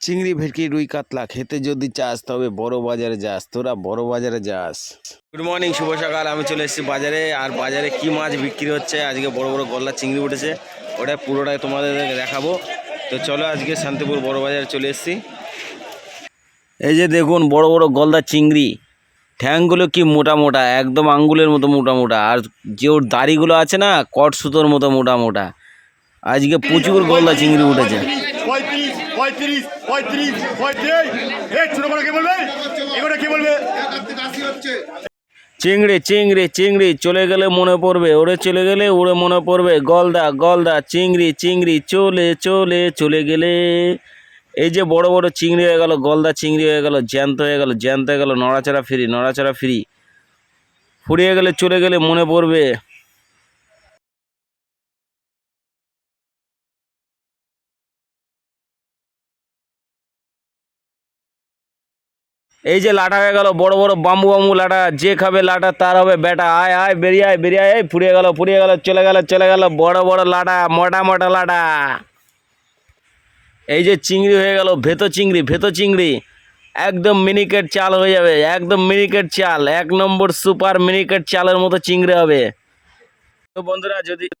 চিংড়ি, ভেটকি, রুই, কাতলা খেতে যদি চাস, তবে বড় বাজারে যাস। তোরা বড় বাজারে যাস। গুড মর্নিং শুভ সকাল। আমি চলে এসেছি বাজারে। আর বাজারে কি মাছ বিক্রি হচ্ছে? আজকে বড় বড় গলদা চিংড়ি উঠেছে। ওটা পুরোটাই তোমাদের দেখাবো। তো চলো আজকে শান্তিপুর বড় বাজারে চলে এসেছি। এই যে দেখুন, বড় বড় গলদা চিংড়ি। ঠ্যাংগুলো কি মোটা মোটা? একদম আঙ্গুলের মতো মোটা মোটা। আর যে ওর দাড়িগুলো আছে না, কট সুতোর মতো মোটা মোটা। আজকে প্রচুর গলদা চিংড়ি উঠেছে। পঁয়ত্রিশ পঁয়ত্রিশ পঁয়ত্রিশ পঁয়ত্রিশ। এই ছোট বড় কে বলবে? এবারে কে বলবে? চিংড়ি চিংড়ি চিংড়ি চলে গেলে মনে পড়বে ওরে চলে গেলে ওরে মনে পড়বে। গলদা গলদা চিংড়ি চিংড়ি চলে চলে চলে গেলে। এই যে বড় বড় চিংড়ি হয়ে গেল গলদা চিংড়ি হয়ে গেল জ্যান্ত হয়ে গেল জ্যান্ত হয়ে গেল নড়াচড়া ফ্রি নড়াচড়া ফ্রি ফুরিয়ে গেলে চলে গেলে মনে পড়বে। এই যে লাটা হয়ে গেল, বড় বড় বাম্বু বাম্বু লাটা, যে খাবে লাটা তার হবে, বেটা, আয় আয়, বেরিয়ে আয় বেরিয়ে আয় ফুরিয়ে গেল ফুরিয়ে গেল, চলে গেল চলে গেল, বড় বড় লাটা, মোটা মোটা লাটা। এই যে চিংড়ি হয়ে গেল, ভেতো চিংড়ি ভেতো চিংড়ি, একদম মিনিকেট চাল হয়ে যাবে, একদম মিনিকেট চাল, এক নম্বর সুপার মিনিকেট চালের মতো চিংড়ি হবে। তো বন্ধুরা, যদি